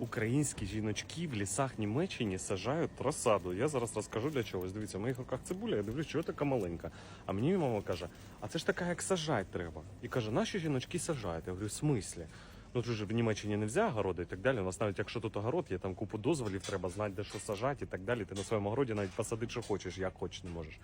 Українські жіночки в лісах Німеччини сажають розсаду. Я зараз розкажу для чогось. Дивіться, в моїх руках цибуля, я дивлюсь, чого така маленька. А мені мама каже: а це ж така, як сажать треба. І каже, наші жіночки сажають. Я говорю, в смислі? Ну тут в Німеччині не можна огороди і так далі. У нас навіть якщо тут огород, є там купу дозволів, треба знати, де що сажати і так далі. Ти на своєму огороді навіть посадити, що хочеш, як хочеш, не можеш.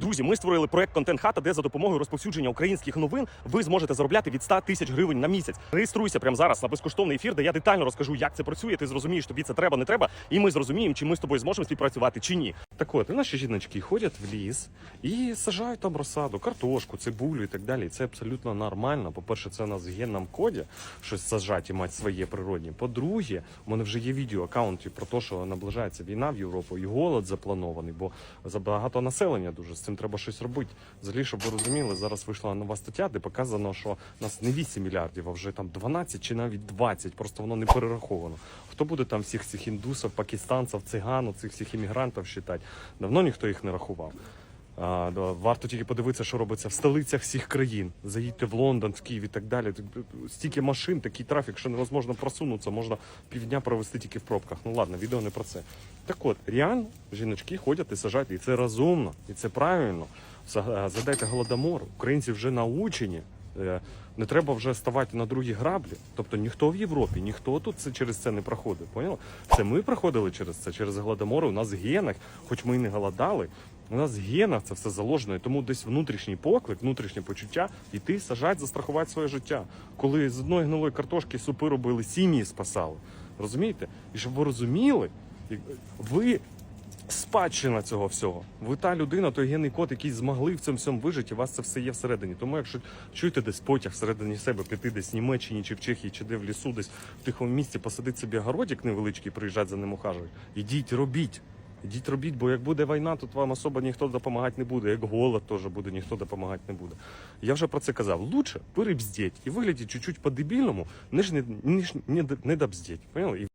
Друзі, ми створили проект Контент Хата, де за допомогою розповсюдження українських новин ви зможете заробляти від 100 тисяч гривень на місяць. Реєструйся прямо зараз на безкоштовний ефір, де я детально розкажу, як це працює. Ти зрозумієш, тобі це треба, не треба, і ми зрозуміємо, чи ми з тобою зможемо співпрацювати чи ні. Так от, наші жіночки ходять в ліс і сажають там розсаду, картошку, цибулю і так далі. Це абсолютно нормально. По-перше, це у нас в генному коді щось сажати і мати своє природні. По-друге, у мене вже є відео аккаунті про те, що наближається війна в Європу і голод запланований, бо забагато населення дуже з цим треба щось робити. Взагалі, щоб ви розуміли, зараз вийшла нова стаття, де показано, що нас не 8 мільярдів, а вже там 12 чи навіть 20, просто воно не перераховано. Хто буде там всіх цих індусів, пакистанців, циган, цих всіх іммігрантів считати? Давно ніхто їх не рахував. Варто тільки подивитися, що робиться в столицях всіх країн. Заїдьте в Лондон, в Київ і так далі. Стільки машин, такий трафік, що невозможно просунутися, можна півдня провести тільки в пробках. Ну ладно, відео не про це. Так от, реально, жіночки ходять і сажають, і це розумно, і це правильно. За- Задайте голодомор. Українці вже научені. Е, Не треба вже ставати на другі граблі. Тобто ніхто в Європі, ніхто тут це через це не проходив. Поняли? Це ми проходили через це, через голодомори. У нас в генах, хоч ми і не голодали, у нас в генах це все заложено, і тому десь внутрішній поклик, внутрішнє почуття іти, сажати, застрахувати своє життя. Коли з одної гнилої картошки супи робили, сім'ї спасали. Розумієте? І щоб ви розуміли, ви спадщина цього всього. Ви та людина, той генний код, який змогли в цьому всьому вижити, у вас це все є всередині. Тому якщо чуєте десь потяг всередині себе, піти десь в Німеччині чи в Чехії, чи де в лісу, десь в тихому місці посадити собі городик невеличкий, приїжджати за ним ухажувати, ідіть, робіть. Ідіть робіть, бо як буде війна, тут вам особо ніхто допомагати не буде. Як голод теж буде, ніхто допомагати не буде. Я вже про це казав. Лучше перебздіть і виглядіть чуть-чуть по-дебільному, ніж не, ніж не, не добздіть. Поняли? І